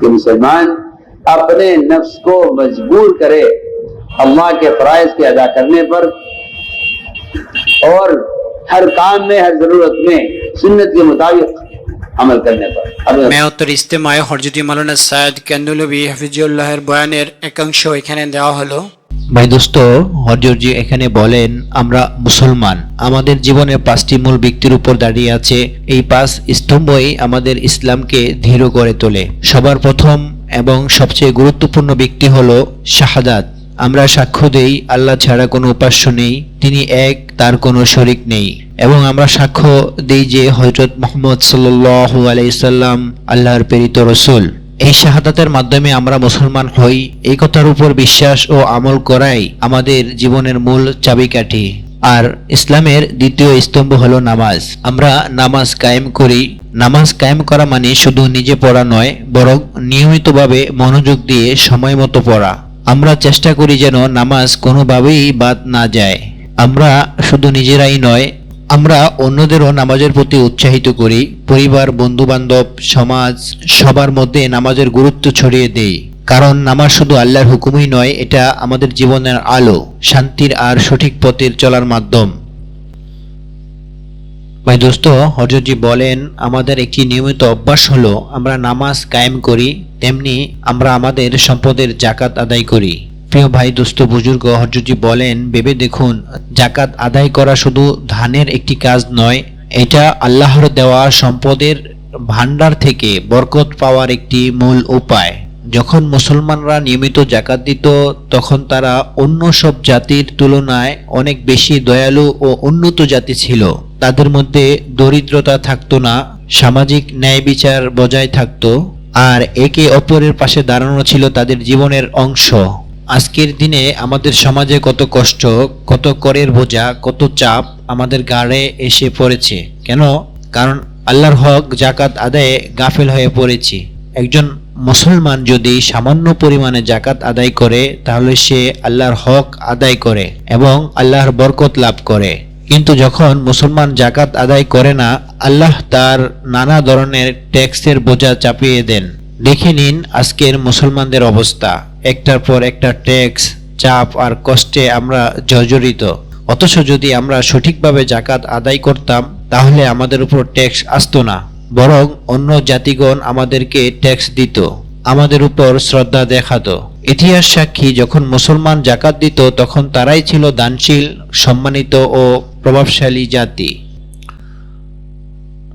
کہ مسلمان اپنے نفس کو مجبور کرے اللہ کے فرائض کے ادا کرنے پر اور ہر کام میں، ہر ضرورت میں، سنت کے مطابق আমল করতে পারে মেয়তর ইস্তেমায় হরজতি মাওলানা সাইদ কান্দুলবি হাফিজুল্লাহর বয়ানের একাংশ এখানে দেওয়া হলো। ভাই দোস্ত হরজরজি এখানে বলেন আমরা মুসলমান। আমাদের জীবনের পাঁচটি মূল ব্যক্তির উপর দাঁড়িয়ে আছে। এই পাঁচ স্তম্ভই আমাদের ইসলামকে ধীর করে তোলে। সবার প্রথম এবং সবচেয়ে গুরুত্বপূর্ণ ব্যক্তি হলো শাহাদাত। আমরা সাক্ষ্য দেই, আল্লাহ ছাড়া কোনো উপাস্য নেই, তিনি এক, তার কোনো শরিক নেই। এবং আমরা সাক্ষ্য দেই যে হজরত মোহাম্মদ সাল্লু আলাইসাল্লাম আল্লাহর প্রেরিত রসুল। এই শাহাদাতের মাধ্যমে আমরা মুসলমান হই, এই কথার উপর বিশ্বাস ও আমল করাই আমাদের জীবনের মূল চাবিকাঠি। আর ইসলামের দ্বিতীয় স্তম্ভ হলো নামাজ। আমরা নামাজ কায়েম করি। নামাজ কায়েম করা মানে শুধু নিজে পড়া নয়, বরং নিয়মিতভাবে মনোযোগ দিয়ে সময় মতো পড়া। আমরা চেষ্টা করি যেন নামাজ কোনোভাবেই বাদ না যায়। আমরা শুধু নিজেরাই নয়, আমরা অন্যদেরও নামাজের প্রতি উৎসাহিত করি, পরিবার বন্ধু বান্ধব সমাজ, সবার মধ্যে নামাজের গুরুত্ব ছড়িয়ে দেই। কারণ নামাজ শুধু আল্লাহর হুকুমই নয়, এটা আমাদের জীবনের আলো, শান্তির আর সঠিক পথের চলার মাধ্যম। ভাই দোস্ত হজরতজি বলেন, আমাদের একটি নিয়মিত অভ্যাস হলো, আমরা নামাজ কায়েম করি, তেমনি আমরা আমাদের সম্পদের জাকাত আদায় করি। প্রিয় ভাই, দোস্ত, বুজুর্গ হজরতজি বলেন, ভেবে দেখুন জাকাত আদায় করা শুধু ধানের একটি কাজ নয়, এটা আল্লাহর দেওয়া সম্পদের ভান্ডার থেকে বরকত পাওয়ার একটি মূল উপায়। যখন মুসলমানরা নিয়মিত জাকাত দিত, তখন তারা অন্য সব জাতির তুলনায় অনেক বেশি দয়ালু ও উন্নত জাতি ছিল। তাদের মধ্যে দরিদ্রতা থাকতো না, সামাজিক ন্যায় বিচার বজায় থাকতো, আর একে অপরের পাশে দাঁড়ানো ছিল তাদের জীবনের অংশ। আজকের দিনে আমাদের সমাজে কত কষ্ট, কত করের বোঝা, কত চাপ আমাদের গাড়ে এসে পড়েছে। কেন? কারণ আল্লাহর হক, জাকাত আদায়ে গাফেল হয়ে পড়েছি। একজন মুসলমান যদি সামান্য পরিমাণে জাকাত আদায় করে, তাহলে সে আল্লাহর হক আদায় করে এবং আল্লাহর বরকত লাভ করে। কিন্তু যখন মুসলমান জাকাত আদায় করে না, আল্লাহ তার নানা ধরনের ট্যাক্সের বোঝা চাপিয়ে দেন। দেখে নিন আজকের মুসলমানদের অবস্থা। একটার পর একটা ট্যাক্স, চাপ আর কষ্টে আমরা জর্জরিত। অথচ যদি আমরা সঠিকভাবে জাকাত আদায় করতাম, তাহলে আমাদের উপর ট্যাক্স আসতো না, বরং অন্য জাতিগণ আমাদেরকে ট্যাক্স দিত, আমাদের উপর শ্রদ্ধা দেখাতো। ইতিহাস সাক্ষী, যখন মুসলমান জাকাত দিত, তখন তারাই ছিল দানশীল, সম্মানিত ও প্রভাবশালী জাতি।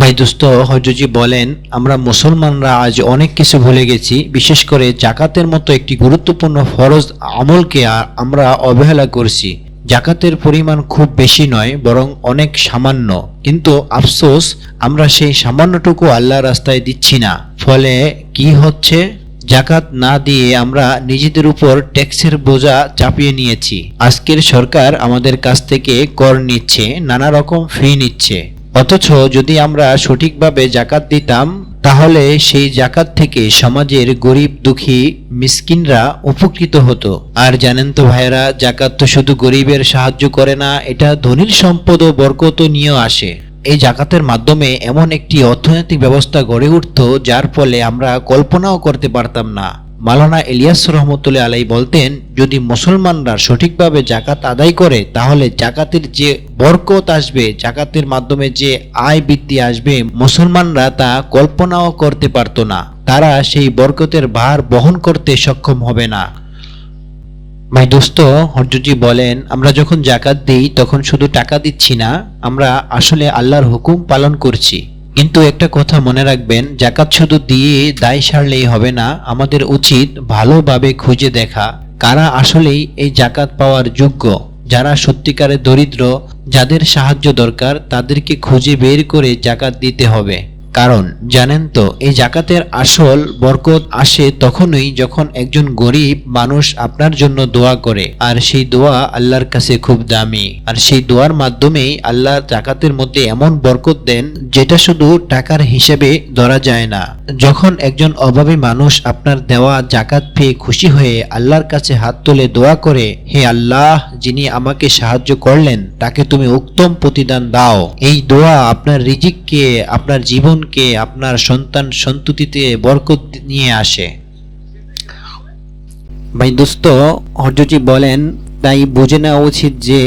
ভাই দোস্ত হজজি বলেন, আমরা মুসলমানরা আজ অনেক কিছু ভুলে গেছি, বিশেষ করে জাকাতের মতো একটি গুরুত্বপূর্ণ ফরজ আমলকে আমরা অবহেলা করছি। জাকাতের পরিমাণ খুব বেশি নয়, বরং অনেক সামান্য। কিন্তু আফসোস, আমরা সেই সামান্যটুকু আল্লাহ রাস্তায় দিচ্ছি না। ফলে কি হচ্ছে? জাকাত না দিয়ে আমরা নিজেদের উপর ট্যাক্সের বোঝা চাপিয়ে নিয়েছি। আজকের সরকার আমাদের কাছ থেকে কর নিচ্ছে, নানা রকম ফি নিচ্ছে। অথচ যদি আমরা সঠিকভাবে জাকাত দিতাম, তাহলে সেই জাকাত থেকে সমাজের গরিব, দুঃখী, মিসকিনরা উপকৃত হতো। আর জানেন তো ভাইয়েরা, জাকাত তো শুধু গরিবের সাহায্য করে না, এটা ধনীর সম্পদ ও বরকত নিয়েও আসে। এই জাকাতের মাধ্যমে এমন একটি অর্থনৈতিক ব্যবস্থা গড়ে উঠত, যার ফলে আমরা কল্পনাও করতে পারতাম না। মালানা ইলিয়াস রহমতুল্লাহ আলাই বলতেন, যদি মুসলমানরা সঠিকভাবে জাকাত আদায় করে, তাহলে জাকাতের যে বরকত আসবে, জাকাতের মাধ্যমে যে আয় বৃদ্ধি আসবে, মুসলমানরা তা কল্পনাও করতে পারতো না। তারা সেই বরকতের ভার বহন করতে সক্ষম হবে না। ভাই দোস্ত, হরজুজি বলেন, আমরা যখন জাকাত দিই, তখন শুধু টাকা দিচ্ছি না, আমরা আসলে আল্লাহর হুকুম পালন করছি। কিন্তু একটা কথা মনে রাখবেন, জাকাত শুধু দিয়ে দায় সারলেই হবে না, আমাদের উচিত ভালোভাবে খুঁজে দেখা, কারা আসলেই এই জাকাত পাওয়ার যোগ্য। যারা সত্যিকারে দরিদ্র, যাদের সাহায্য দরকার, তাদেরকে খুঁজে বের করে জাকাত দিতে হবে। কারণ, জানেন তো, এই জাকাতের আসল বরকত আসে তখনই যখন একজন গরিব মানুষ আপনার জন্য দোয়া করে, আর সেই দোয়া আল্লাহর কাছে খুব দামি। আর সেই দোয়ার মাধ্যমেই আল্লাহ জাকাতের মধ্যে এমন বরকত দেন, যেটা শুধু টাকার হিসেবে ধরা যায় না। যখন একজন অভাবী মানুষ আপনার দেওয়া জাকাত পেয়ে খুশি হয়ে আল্লাহর কাছে হাত তুলে দোয়া করে, হে আল্লাহ, যিনি আমাকে সাহায্য করলেন, তাকে তুমি উত্তম প্রতিদান দাও। এই দোয়া আপনার রিজিককে, আপনার জীবনকে জীবনকে আপনার সন্তান সন্ততিতে বরকত নিয়ে আসে। ভাই দোস্ত, হরজজি বলেন, তাই বুঝে নেওয়া উচিত যে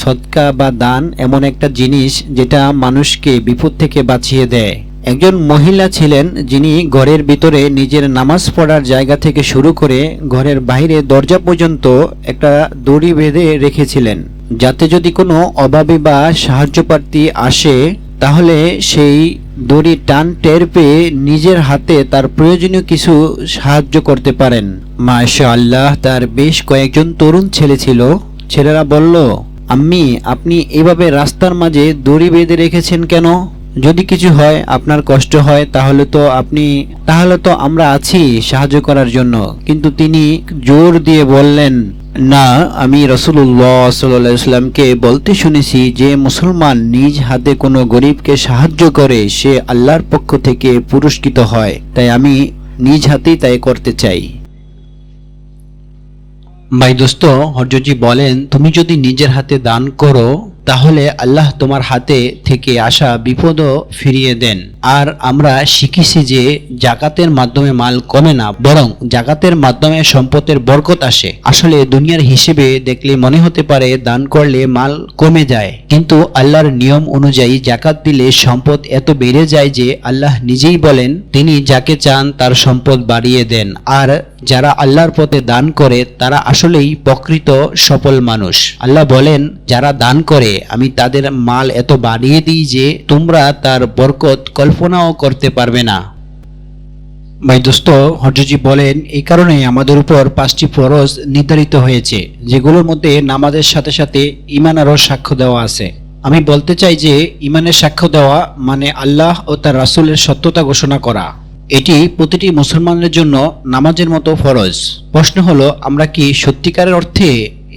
সদকা বা দান এমন একটা জিনিস যেটা মানুষকে বিপদ থেকে বাঁচিয়ে দেয়। একজন মহিলা ছিলেন যিনি ঘরের ভিতরে নিজের নামাজ পড়ার জায়গা থেকে শুরু করে ঘরের বাইরে দরজা পর্যন্ত একটা দড়ি বেঁধে রেখেছিলেন। যাতে যদি কোনো অভাবী বা সাহায্যপ্রার্থী আসে, তাহলে সেই দড়ি টান টের পেয়ে নিজের হাতে তার প্রয়োজনীয় কিছু সাহায্য করতে পারেন। মাশা আল্লাহ তার বেশ কয়েকজন তরুণ ছেলে ছিল। ছেলেরা বলল, আম্মি, আপনি এভাবে রাস্তার মাঝে দড়ি বেঁধে রেখেছেন কেন? যদি কিছু হয়, আপনার কষ্ট হয়, তাহলে তো আপনি, তাহলে তো আমরা আছি সাহায্য করার জন্য। কিন্তু তিনি জোর দিয়ে বললেন, না, আমি রসুল্লাহ সাল্লামকে বলতে শুনেছি যে মুসলমান নিজ হাতে কোনো গরিবকে সাহায্য করে, সে আল্লাহর পক্ষ থেকে পুরস্কৃত হয়। তাই আমি নিজ হাতেই তাই করতে চাই। ভাই দোস্ত, হরজজি বলেন, তুমি যদি নিজের হাতে দান করো তাহলে আল্লাহ তোমার হাতে থেকে আসা বিপদও ফিরিয়ে দেন। আর আমরা শিখেছি যে জাকাতের মাধ্যমে মাল কমে না, বরং জাকাতের মাধ্যমে সম্পদের বরকত আসে। আসলে দুনিয়ার হিসেবে দেখলে মনে হতে পারে দান করলে মাল কমে যায়। কিন্তু আল্লাহর নিয়ম অনুযায়ী জাকাত দিলে সম্পদ এত বেড়ে যায় যে আল্লাহ নিজেই বলেন, তিনি যাকে চান তার সম্পদ বাড়িয়ে দেন। আর যারা আল্লাহর পথে দান করে, তারা আসলেই প্রকৃত সফল মানুষ। আল্লাহ বলেন, যারা দান করে আমি তাদের মাল এত বাড়িয়ে দিই যে তোমরা তার বরকত কল্পনাও করতে পারবে না। ভাই দোস্ত, হরজজি বলেন, এই কারণে আমাদের উপর পাঁচটি ফরজ নির্ধারিত হয়েছে, যেগুলোর মধ্যে নামাজের সাথে সাথে ইমান আরও সাক্ষ্য দেওয়া আছে। আমি বলতে চাই যে ইমানের সাক্ষ্য দেওয়া মানে আল্লাহ ও তার রাসূলের সত্যতা ঘোষণা করা। এটি প্রতিটি মুসলমানের জন্য নামাজের মতো ফরজ। প্রশ্ন হলো, আমরা কি সত্যিকারের অর্থে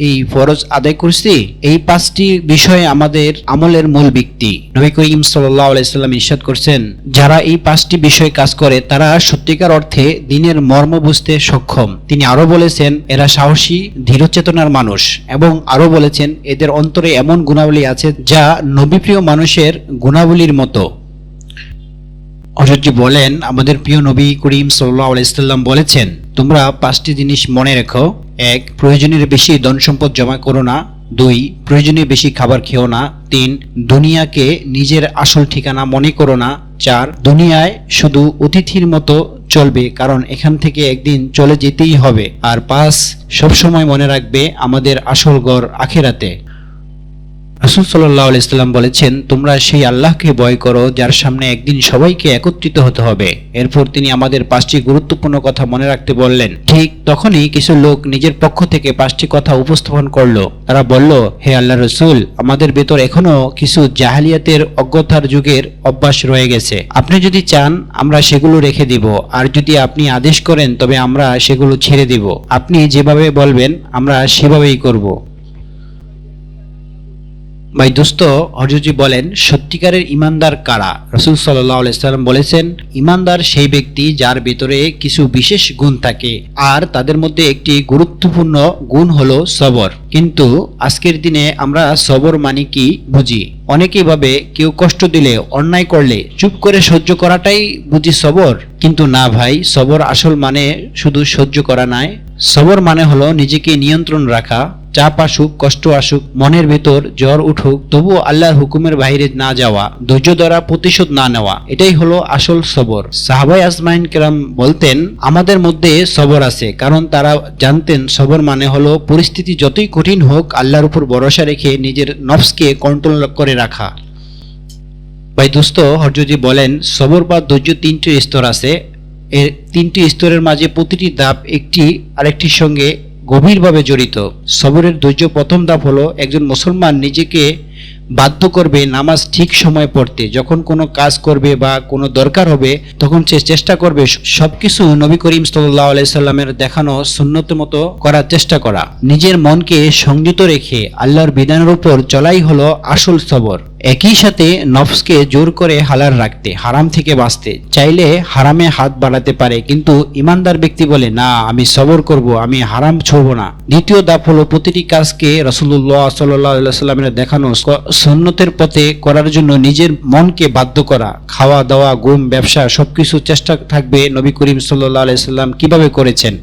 এই ফরজ আদায় করছি, এই পাঁচটি বিষয়ে আমাদের আমলের মূল ব্যক্তি নবী করিম আলাইসাল্লাম ইরশাদ করছেন, যারা এই পাঁচটি বিষয়ে কাজ করে, তারা সত্যিকার অর্থে দিনের মর্ম বুঝতে সক্ষম। তিনি আরও বলেছেন, এরা সাহসী, ধীরচেতনার মানুষ, এবং আরও বলেছেন, এদের অন্তরে এমন গুণাবলী আছে যা নবীপ্রিয় মানুষের গুণাবলীর মতো। অজরজি বলেন, আমাদের প্রিয় নবী করিম সাল্লাহ আলাইসাল্লাম বলেছেন, তোমরা পাঁচটি জিনিস মনে রেখো। এক, প্রয়োজনের বেশি ধন সম্পদ জমা করো না। দুই প্রয়োজনীয় বেশি খাবার খেও না। তিন, দুনিয়াকে নিজের আসল ঠিকানা মনে করো না। চার, দুনিয়ায় শুধু অতিথির মতো চলবে, কারণ এখান থেকে একদিন চলে যেতেই হবে। আর পাঁচ, সবসময় মনে রাখবে আমাদের আসল গড় আখেরাতে। রাসুল সাল্লাহ আলাইসাল্লাম বলেছেন, তোমরা সেই আল্লাহকে ভয় করো, যার সামনে একদিন সবাইকে একত্রিত হতে হবে। এরপর তিনি আমাদের পাঁচটি গুরুত্বপূর্ণ কথা মনে রাখতে বললেন। ঠিক তখনই কিছু লোক নিজের পক্ষ থেকে পাঁচটি কথা উপস্থাপন করল। তারা বলল, হে আল্লাহ রসুল, আমাদের ভেতর এখনও কিছু জাহালিয়াতের অজ্ঞতার যুগের অভ্যাস রয়ে গেছে। আপনি যদি চান, আমরা সেগুলো রেখে দিব। আর যদি আপনি আদেশ করেন, তবে আমরা সেগুলো ছেড়ে দিব। আপনি যেভাবে বলবেন, আমরা সেভাবেই করব। ভাই দোস্ত হরজুজি বলেন, সত্যিকারের ইমানদার কারা? রসুল সাল্লাম বলেছেন, ইমানদার সেই ব্যক্তি যার ভেতরে কিছু বিশেষ গুণ থাকে, আর তাদের মধ্যে একটি গুরুত্বপূর্ণ গুণ হলো সবর। কিন্তু আজকের দিনে আমরা সবর মানে কি বুঝি? অনেকেই ভাবে কেউ কষ্ট দিলে, অন্যায় করলে চুপ করে সহ্য করাটাই বুঝি সবর। কিন্তু না ভাই, সবর আসল মানে শুধু সহ্য করা নয়। সবর মানে হলো নিজেকে নিয়ন্ত্রণ রাখা চাপ আসুক, কষ্ট আসুক, মনের ভেতর জ্বর উঠুক, তবুও আল্লাহর হুকুমের বাইরে না যাওয়া, ধৈর্য দ্বারা প্রতিশোধ না নেওয়া, এটাই হলো আসল সবর। সাহাবাই আজমাইন কেরাম বলতেন, আমাদের মধ্যে সবর আছে, কারণ তারা জানতেন সবর মানে হলো পরিস্থিতি যতই কঠিন হোক, আল্লাহর উপর ভরসা রেখে নিজের নফসকে কন্ট্রোল করে রাখা। ভাই দোস্ত, হরজজি বলেন, সবর বা ধৈর্য তিনটি স্তর আছে। এর তিনটি স্তরের মাঝে প্রতিটি ধাপ একটি, আরেকটির সঙ্গে গভীরভাবে জড়িত। সবরের ধৈর্য প্রথম ধাপ হলো একজন মুসলমান নিজেকে বাধ্য করবে নামাজ ঠিক সময় পড়তে। যখন কোনো কাজ করবে বা কোনো দরকার হবে, তখন সে চেষ্টা করবে সবকিছু নবী করিম সাল্লাহ আলাইসাল্লামের দেখানো সুন্নত মতো করার চেষ্টা করা। নিজের মনকে সংযত রেখে আল্লাহর বিধানের উপর চলাই হলো আসল সবর। একই সাথে নফসকে জোর করে হালার রাখতে, হারাম থেকে বাঁচতে। চাইলে হারামে হাত বাড়াতে পারে, কিন্তু ইমানদার ব্যক্তি বলে, না, আমি সবর করব, আমি হারাম ছুঁব না। দ্বিতীয় ধাপ হলো প্রতিটি কাজকে রসুল্লাহ সাল্লাহ সাল্লামের দেখানো সুন্নতের পথে করার জন্য নিজের মনকে বাধ্য করা, খাওয়া, দাওয়া, ঘুম, ব্যবসা সব কিছু চেষ্টা থাকবে নবী করিম সাল্লাহ আলাইসাল্লাম কীভাবে করেছেন।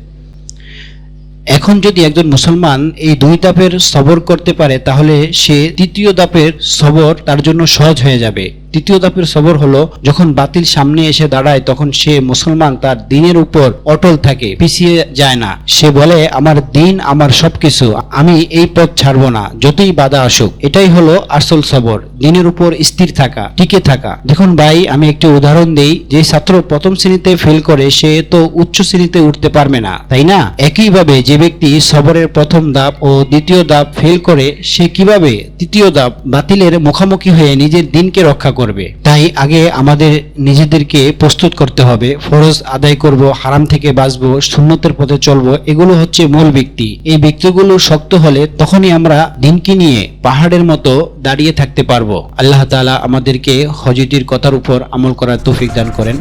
এখন যদি একজন মুসলমান এই দুই দাপের সবর করতে পারে, তাহলে সে তৃতীয় দাপের সবর তার জন্য সহজ হয়ে যাবে। তৃতীয় ধাপের সবর হলো, যখন বাতিল সামনে এসে দাঁড়ায়, তখন সে মুসলমান তার দিনের উপর অটল থাকে, পিছিয়ে যায় না। সে বলে, আমার দিন, আমার সবকিছু, আমি এই পথ ছাড়বো না, যতই বাধা আসুক। এটাই হলো আসল সবর, দিনের উপর স্থির থাকা, টিকে থাকা। দেখুন ভাই, আমি একটি উদাহরণ দেই, যে ছাত্র প্রথম শ্রেণীতে ফেল করে, সে তো উচ্চ শ্রেণীতে উঠতে পারবে না, তাই না? একইভাবে যে ব্যক্তি সবরের প্রথম ধাপ ও দ্বিতীয় ধাপ ফেল করে, সে কীভাবে তৃতীয় ধাপ বাতিলের মুখোমুখি হয়ে নিজের দিনকে রক্ষা করবে। তাই আগে আমাদের নিজেদেরকে প্রস্তুত করতে হবে। ফরজ আদায় করব, হারাম থেকে বাঁচব, সুন্নতের পথে চলব, এগুলো হচ্ছে মূল ব্যক্তি। এই ব্যক্তিগুলো শক্ত হলে তখনই আমরা দিনকে নিয়ে পাহাড়ের মতো দাঁড়িয়ে থাকতে পারব। আল্লাহ তালা আমাদেরকে হজিটির কথার উপর আমল করার তৌফিক দান করেন।